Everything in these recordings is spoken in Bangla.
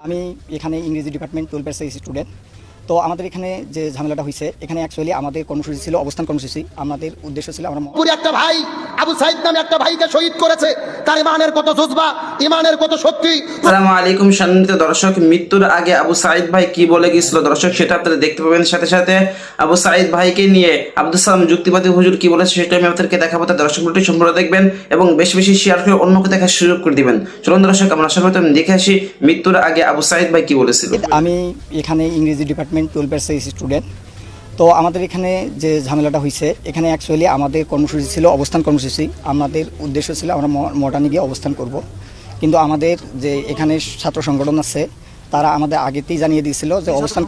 আমি এখানে ইংরেজি ডিপার্টমেন্ট টুয়েলভ স্টুডেন্ট তো আমাদের এখানে যে ঝামেলাটা হয়েছে এখানে অ্যাকচুয়ালি আমাদের কর্মসূচি ছিল অবস্থান কর্মসূচি। আমাদের উদ্দেশ্য ছিল আমরা একটা ভাই আবু সাইদ নামে একটা ভাইকে শহীদ করেছে। তার ইমানের কত জজবা ইমানের কত শক্তি। আসসালামু আলাইকুম সম্মানিত দর্শক মৃত্যুর আগে আবু সাইদ ভাই কি বলে গিয়েছিল দর্শক সেটা আপনারা দেখতে পাবেন। সাথে সাথে আবু সাইদ ভাইকে নিয়ে আব্দুল সালাম যুক্তিবাদী হুজুর কি বলেছে সেটা আমি আপনাদেরকে দেখাবো তার দর্শক ভিডিওটি সম্পূর্ণ দেখবেন এবং বেশি বেশি শেয়ার করে অন্যকে দেখার সুযোগ করে দিবেন। চলুন দর্শক আমরা সর্বপ্রথম দেখে আসি মৃত্যুর আগে আবু সাইদ ভাই কি বলেছিল। আমি এখানে ইংরেজি ডিপার্টমেন্ট টুয়েলভ পেয়ার্সের স্টুডেন্ট। তো আমাদের এখানে যে ঝামেলাটা হয়েছে এখানে অ্যাকচুয়ালি আমাদের কর্মসূচি ছিল অবস্থান কর্মসূচি। আমাদের উদ্দেশ্য ছিল আমরা মডার্নে গিয়ে অবস্থান করব। কিন্তু আমাদের যে এখানে ছাত্র সংগঠন আছে তারা আমাদের আগেতেই জানিয়ে দিয়েছিল যে অবস্থান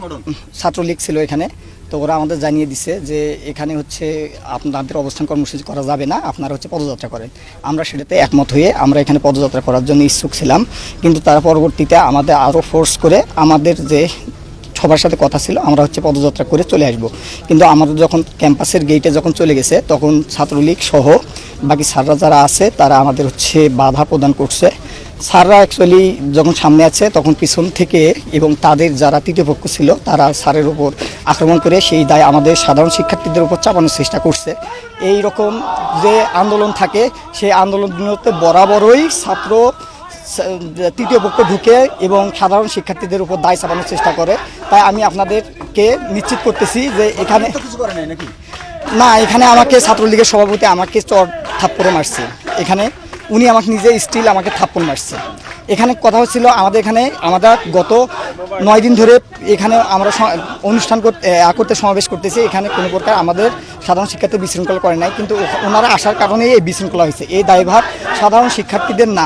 ছাত্রলীগ ছিল এখানে। তো ওরা আমাদের জানিয়ে দিছে যে এখানে হচ্ছে আপনাদের অবস্থান কর্মসূচি করা যাবে না আপনারা হচ্ছে পদযাত্রা করেন। আমরা সেটাতে একমত হয়ে আমরা এখানে পদযাত্রা করার জন্য ইচ্ছুক ছিলাম। কিন্তু তার পরবর্তীতে আমাদের আরও ফোর্স করে আমাদের যে সবার সাথে কথা ছিল, আমরা হচ্ছে পদযাত্রা করে চলে আসব। কিন্তু আমাদের যখন ক্যাম্পাসের গেটে যখন চলে গেছে, তখন ছাত্রলীগ সহ বাকি স্যাররা যারা আছে, তারা আমাদের হচ্ছে বাধা প্রদান করছে। স্যাররা অ্যাকচুয়ালি যখন সামনে আছে, তখন পিছন থেকে এবং তাদের যারা তৃতীয় পক্ষ ছিল, তারা স্যারের উপর আক্রমণ করে সেই দায় আমাদের সাধারণ শিক্ষার্থীদের উপর চাপানোর চেষ্টা করছে। এই রকম যে আন্দোলন থাকে, সেই আন্দোলনগুলোতে বরাবরই ছাত্র তৃতীয় পক্ষ ঢুকে এবং সাধারণ শিক্ষার্থীদের উপর দায় চাপানোর চেষ্টা করে তাই আমি আপনাদেরকে নিশ্চিত করতেছি যে এখানে না এখানে আমাকে ছাত্রলীগের সভাপতি আমাকে চর থাপ্পড়ে মারছে। এখানে উনি আমাকে নিজে স্টিল আমাকে থাপ্পড় মারছে। এখানে কথা হচ্ছিল আমাদের এখানে আমাদের গত নয় দিন ধরে এখানে আমরা অনুষ্ঠান করতে সমাবেশ করতেছি। এখানে কোনো প্রকার আমাদের সাধারণ শিক্ষার্থী বিশৃঙ্খলা করে নাই কিন্তু ওনারা আসার কারণেই এই বিশৃঙ্খলা হয়েছে। এই দায়ভার সাধারণ শিক্ষার্থীদের না।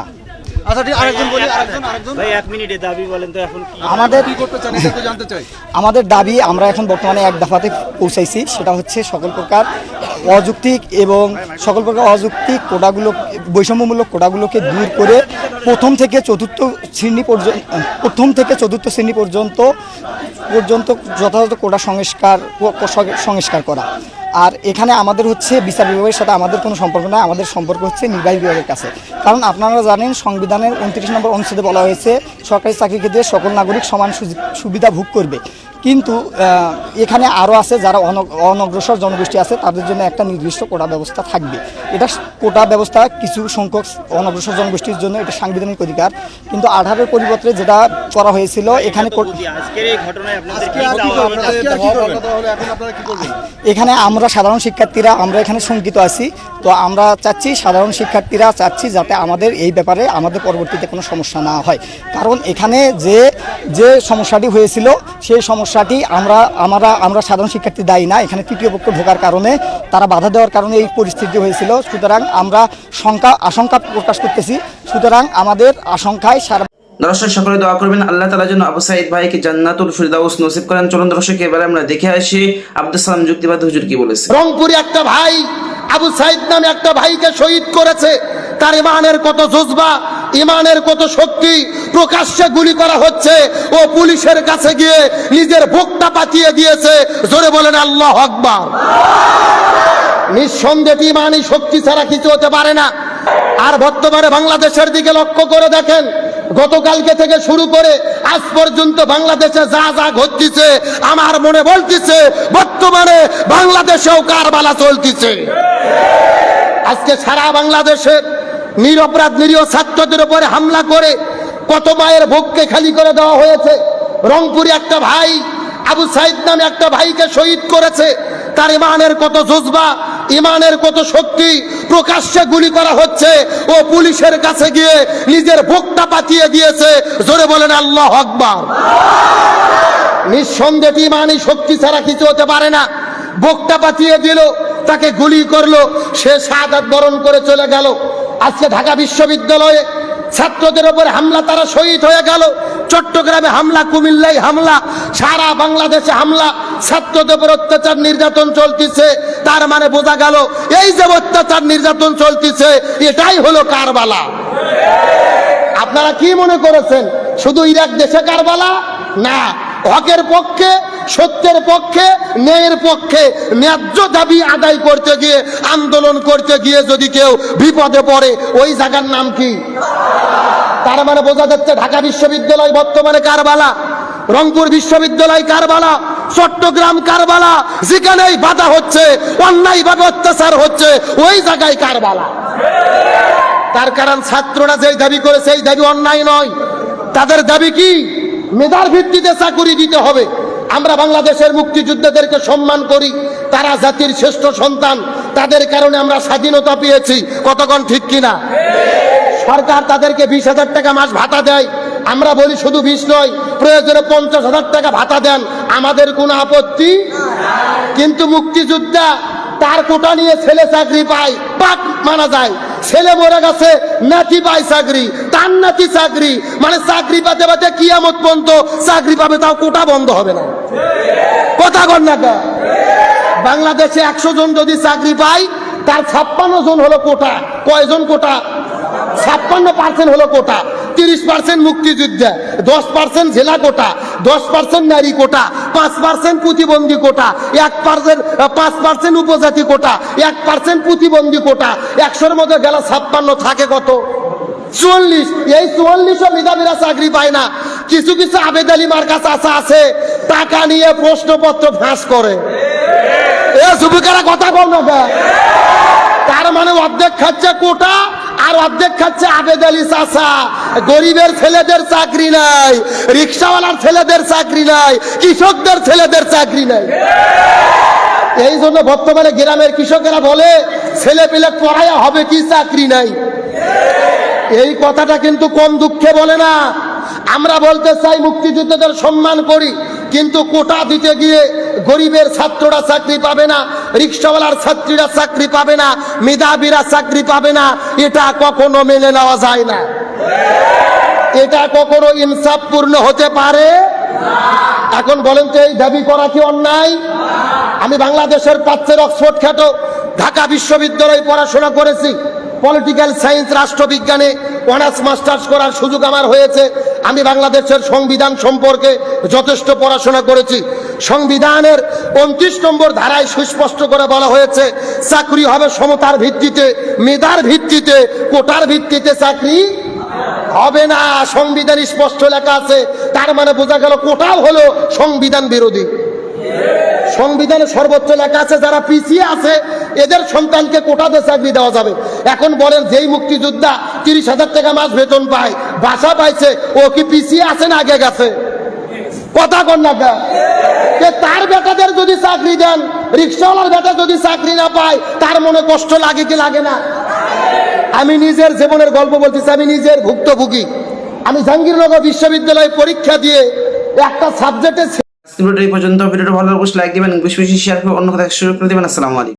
আচ্ছা ঠিক আরেকজন বলি আরেকজন আরেকজন। ভাই এক মিনিটে দাবি বলেন তো এখন আমাদের কি করতে চান এটা একটু জানতে চাই। আমাদের দাবি আমরা এখন বর্তমানে এক দফাতে পৌঁছাইছি সেটা হচ্ছে সকল প্রকার অযৌক্তিক এবং সকল প্রকার অযৌক্তিক কোটাগুলো বৈষম্যমূলক কোটাগুলোকে দূর করে প্রথম থেকে চতুর্থ শ্রেণি পর্যন্ত প্রথম থেকে চতুর্থ শ্রেণি পর্যন্ত পর্যন্ত যথাযথ কোটা সংস্কার সংস্কার করা। আর এখানে আমাদের হচ্ছে বিচার বিভাগের সাথে আমাদের কোনো সম্পর্ক নয় আমাদের সম্পর্ক হচ্ছে নির্বাহী বিভাগের কাছে। কারণ আপনারা জানেন সংবিধানের উনত্রিশ নম্বর অনুচ্ছেদে বলা হয়েছে, সরকারি চাকরি ক্ষেত্রে সকল নাগরিক সমান সুবিধা ভোগ করবে। কিন্তু এখানে আরও আছে যারা অন- অনগ্রসর জনগোষ্ঠী আছে তাদের জন্য একটা নির্দিষ্ট কোটা ব্যবস্থা থাকবে। এটা কোটা ব্যবস্থা কিছু সংখ্যক অনগ্রসর জনগোষ্ঠীর জন্য এটা সাংবিধানিক অধিকার। কিন্তু আধারের পরিবর্তে যেটা করা হয়েছিল এখানে এখন আপনারা কি করবেন? এখানে আমরা সাধারণ শিক্ষার্থীরা আমরা এখানে শঙ্কিত আছি। তো আমরা চাচ্ছি সাধারণ শিক্ষার্থীরা চাচ্ছি যাতে আমাদের এই ব্যাপারে আমাদের পরবর্তীতে কোনো সমস্যা না হয়। কারণ এখানে যে যে সমস্যাটি হয়েছিল সেই সমস্যাটি আমরা আমরা আমরা সাধারণ শিক্ষার্থী দায়ী না এখানে তৃতীয় পক্ষ ঢোকার কারণে তারা বাধা দেওয়ার কারণে এই পরিস্থিতি হয়েছিল। সুতরাং আমরা শঙ্কা আশঙ্কা প্রকাশ করতেছি। সুতরাং আমাদের আশঙ্কায় সারা দর্শক সকলে দোয়া করবেন। আল্লাহ তাআলা যেন আবু সাইদ ভাইকে জান্নাতুল ফিরদাউস নসিব করেন। চলুন দর্শক এবারে আমরা দেখে আসি আব্দুল সালাম যুক্তিবাদী হুজুর কি বলেছে। রংপুরে একটা ভাই আবু সাইদ নামে একটা ভাইকে শহীদ করেছে। তার ইমানের কত জজবা, ইমানের কত শক্তি প্রকাশ্যে গুলি করা হচ্ছে। ও পুলিশের কাছে গিয়ে নিজের ভোগটা পাঠিয়ে দিয়েছে। জোরে বলেন, আল্লাহ আকবার। নিঃসন্দেহে ইমানই শক্তি ছাড়া কিছু হতে পারে না। আর বর্তমানে বাংলাদেশের দিকে লক্ষ্য করে দেখেন, গতকালকে থেকে শুরু করে আজ পর্যন্ত বাংলাদেশে যা যা ঘটতেছে, আমার মনে বলতেছে, বর্তমানে বাংলাদেশেও কারবালা চলতেছে। আজকে সারা বাংলাদেশের নিরপরাধ নিরীহ ছাত্রদের উপরে হামলা করে কত মায়ের ভোগকে খালি করে দেওয়া হয়েছে। রংপুরে একটা ভাই, আবু সাইদ নামে একটা ভাইকে শহীদ করেছে। তার ইমানের কত জজবা, ইমানের কত শক্তি প্রকাশ্যে গুলি করা হচ্ছে। ও পুলিশের কাছে গিয়ে নিজের ভোগটা পাঠিয়ে দিয়েছে। জোরে বলেন, আল্লাহ আকবার। নিঃসন্দেহে ইমানই শক্তি ছাড়া কিছু হতে পারে না। বুকটা পাঠিয়ে দিল। তাকে গুলি করল, সে সাদাত বরণ করে চলে গেল। আজকে ঢাকা বিশ্ববিদ্যালয়ে ছাত্রদের উপর হামলা, তারা শহীদ হয়ে গেল। চট্টগ্রামে হামলা, কুমিল্লায় হামলা, সারা বাংলাদেশে হামলা, ছাত্রদের উপর অত্যাচার নির্যাতন চলতেছে। তার মানে বোঝা গেল, এই যে অত্যাচার নির্যাতন চলতেছে, এটাই হলো কারবালা। আপনারা কি মনে করেছেন? শুধু ইরাক দেশে কারবালা? না, হকের পক্ষে সত্যের পক্ষে, ন্যায়ের পক্ষে ন্যায্য দাবি আদায় করতে গিয়ে, আন্দোলন করতে গিয়ে যদি কেউ বিপদে পড়ে, ওই জায়গার নাম কি? তার মানে বোঝা যাচ্ছে ঢাকা বিশ্ববিদ্যালয় বর্তমানে কারবালা, রংপুর বিশ্ববিদ্যালয় কারবালা, চট্টগ্রাম কারবালা, যেখানেই বাধা হচ্ছে অন্যায় অন্যায়ভাবে অত্যাচার হচ্ছে, ওই জায়গায় কারবালা। তার কারণ ছাত্ররা যেই দাবি করে, সেই দাবি অন্যায় নয়। তাদের দাবি কি? মেধার ভিত্তিতে চাকুরি দিতে হবে। আমরা বাংলাদেশের মুক্তিযোদ্ধাদেরকে সম্মান করি, তারা জাতির শ্রেষ্ঠ সন্তান, তাদের কারণে আমরা স্বাধীনতা পেয়েছি। কতক্ষণ ঠিক কিনা? সরকার তাদেরকে বিশ হাজার টাকা মাস ভাতা দেয়। আমরা বলি শুধু বিশ নয়, প্রয়োজনে পঞ্চাশ হাজার টাকা ভাতা দেন। আমাদের কোনো আপত্তি কিন্তু মুক্তিযোদ্ধা তার কোটা নিয়ে ছেলে চাকরি পায় পাক মানা যায়। ছেলে মরে গেছে, নাতি পায় চাকরি। তার নাতি চাকরি। মানে চাকরি পাতে পাতে কিয়ামত পর্যন্ত চাকরি পাবে, তাও কোটা বন্ধ হবে না। কথা কর না বাংলাদেশে একশো জন যদি চাকরি পায়, তার ছাপ্পান্ন জন হলো কোটা। কয়জন কোটা? ছাপ্পান্ন পার্সেন্ট হলো কোটা। তিরিশ পার্সেন্ট মুক্তিযোদ্ধা, দশ পার্সেন্ট জেলা কোটা, দশ পার্সেন্ট নারী কোটা, পাঁচ পার্সেন্ট প্রতিবন্ধী কোটা, এক পার্সেন্ট পাঁচ পার্সেন্ট উপজাতি কোটা, এক পার্সেন্ট প্রতিবন্ধী কোটা, একশোর মধ্যে গেল ছাপ্পান্ন থাকে কত? চুয়াল্লিশ, এই চুয়াল্লিশও মেধাবীরা চাকরি পায় না। কিছু কিছু আবেদ আলী মার্কা চাষা আছে, টাকা নিয়ে প্রশ্নপত্র ফাঁস করে। এ যুবকেরা কথা বল তার মানে অর্ধেক খাচ্ছে কোটা, আর অর্ধেক খাচ্ছে আবেদ আলী চাষা গরিবের ছেলেদের চাকরি নাই, রিক্সাওয়ালার ছেলেদের চাকরি নাই, কৃষকদের ছেলেদের চাকরি নাই। এই জন্য বর্তমানে গ্রামের কৃষকেরা বলে ছেলে পেলে পড়াইয়া হবে কি চাকরি নাই? এই কথাটা কিন্তু কম দুঃখে বলে না। আমরা বলতে চাই মুক্তিযুদ্ধদের সম্মান করি, কিন্তু কোটা দিতে গিয়ে গরিবের ছাত্ররা চাকরি পাবে না, রিক্সাওয়ালার ছাত্রীরা চাকরি পাবে না, মেধাবীরা চাকরি পাবে না, এটা কখনো মেনে নেওয়া যায় না। এটা কখনো ইনসাফপূর্ণ হতে পারে? এখন বলেন তো এই দাবি করা কি অন্যায়? আমি বাংলাদেশের পাচ্ছের অক্সফোর্ড খ্যাত ঢাকা বিশ্ববিদ্যালয়ে পড়াশোনা করেছি। পলিটিক্যাল সায়েন্স রাষ্ট্রবিজ্ঞানে অনার্স মাস্টার্স করার সুযোগ আমার হয়েছে। আমি বাংলাদেশের সংবিধান সম্পর্কে যথেষ্ট পড়াশোনা করেছি। সংবিধানের উনত্রিশ নম্বর ধারায় সুস্পষ্ট করে বলা হয়েছে, চাকরি হবে সমতার ভিত্তিতে, মেধার ভিত্তিতে, কোটার ভিত্তিতে চাকরি হবে না। সংবিধান স্পষ্ট লেখা আছে, তার মানে বোঝা গেল কোটাও হলো সংবিধান বিরোধী। সংবিধানে সর্বোচ্চ লেখা আছে, যারা পিছিয়ে আছে, এদের সন্তানকে কোটাতে চাকরি দেওয়া যাবে। এখন বলেন যেই মুক্তিযোদ্ধা তিরিশ হাজার টাকা মাস বেতন পায়, বাসা পাইছে, ও কি পিছিয়ে আছে না আগে গেছে? কথা কন না তার বেটাদের যদি চাকরি দেন, রিক্সাওয়ালার বেটা যদি চাকরি না পায়, তার মনে কষ্ট লাগে কি লাগে না? আমি নিজের জীবনের গল্প বলতেছি, আমি নিজের ভুক্তভোগী। আমি জাহাঙ্গীরনগর বিশ্ববিদ্যালয়ে পরীক্ষা দিয়ে একটা সাবজেক্টে পর্যন্ত। ভিডিওটা ভালো লাগলে লাইক দিবেন, বেশি বেশি শেয়ার করে অন্য কথা শুরু করে দিবেন। আসসালামু আলাইকুম।